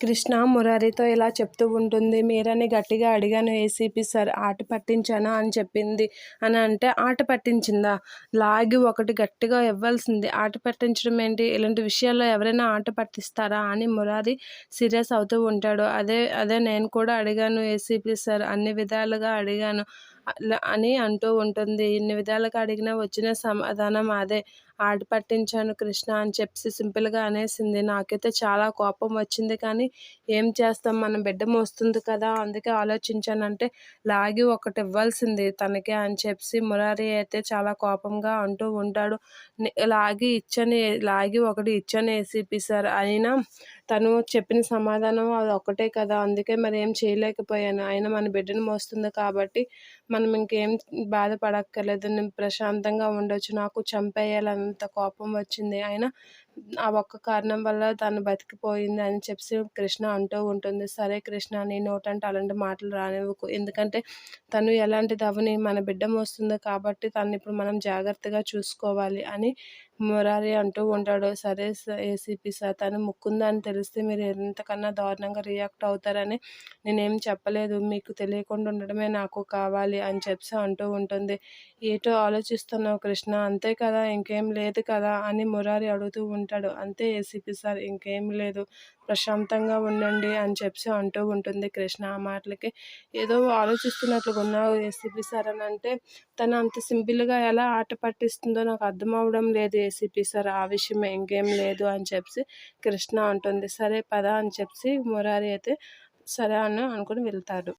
కృష్ణ మురారితో ఇలా చెప్తూ ఉంటుంది మీరని గట్టిగా అడిగాను ఏసీపీ సార్ ఆట పట్టించానా అని చెప్పింది అని అంటే ఆట పట్టించిందా? లాగి ఒకటి గట్టిగా ఇవ్వాల్సింది. ఆట పట్టించడం ఏంటి? ఇలాంటి విషయాల్లో ఎవరైనా ఆట పట్టిస్తారా? అని మురారి సీరియస్ అవుతూ ఉంటాడు. అదే అదే నేను కూడా అడిగాను ఏసీపీ సార్ అన్ని విధాలుగా అడిగాను. అని అంటూ ఉంటుంది. ఇన్ని విధాలుగా అడిగినా వచ్చిన సమాధానం అదే. ఆట పట్టించాను కృష్ణ అని చెప్పి సింపుల్గా అనేసింది. నాకైతే చాలా కోపం వచ్చింది. కానీ ఏం చేస్తాం? మన బిడ్డ మోస్తుంది కదా. అందుకే ఆలోచించానంటే లాగి ఒకటి ఇవ్వాల్సింది తనకే అని చెప్పి మురారి అయితే చాలా కోపంగా అంటూ ఉంటాడు. లాగి ఇచ్చని లాగి ఒకటి ఇచ్చని ఏసీపీ సార్. అయినా తను చెప్పిన సమాధానం అది ఒకటే కదా అందుకే మరి ఏం చేయలేకపోయాను. ఆయన మన బిడ్డను మోస్తుంది కాబట్టి మనం ఇంకేం బాధపడక్కర్లేదు. నేను ప్రశాంతంగా ఉండొచ్చు. నాకు చంపేయాలన్నంత కోపం వచ్చింది. ఆయన ఆ ఒక్క కారణం వల్ల తను బతికిపోయింది అని చెప్పి కృష్ణ అంటూ ఉంటుంది. సరే కృష్ణ నీ నోటంటే అలాంటి మాటలు రానివ్వకు. ఎందుకంటే తను ఎలాంటిది అవని మన బిడ్డ మోస్తుంది కాబట్టి తను ఇప్పుడు మనం జాగ్రత్తగా చూసుకోవాలి అని మురారి అంటూ ఉంటాడు. సరే ఏసీపీ సార్ తను ముక్కుందని తెలిస్తే మీరు ఎంతకన్నా దారుణంగా రియాక్ట్ అవుతారని నేనేం చెప్పలేదు. మీకు తెలియకుండా ఉండడమే నాకు కావాలి అని చెప్పి అంటూ ఉంటుంది. ఏటో ఆలోచిస్తున్నావు కృష్ణ? అంతే కదా ఇంకేం లేదు కదా అని మురారి అడుగుతూ ఉంటాడు అంతే ఏసీపీ సార్ ఇంకేం లేదు. ప్రశాంతంగా ఉండండి అని చెప్పి అంటూ ఉంటుంది కృష్ణ ఆ మాటలకి. ఏదో ఆలోచిస్తున్నట్లుగా ఉన్నావు ఏసీపీ సార్ అని అంటే తను అంత సింపుల్గా ఎలా ఆట పట్టిస్తుందో నాకు అర్థం అవడం లేదు ఏసీపీ సార్ ఆ విషయం ఇంకేం లేదు అని చెప్పి కృష్ణ అంటుంది. సరే పద అని చెప్పి మురారి అయితే సరే అని అనుకుని వెళ్తాడు.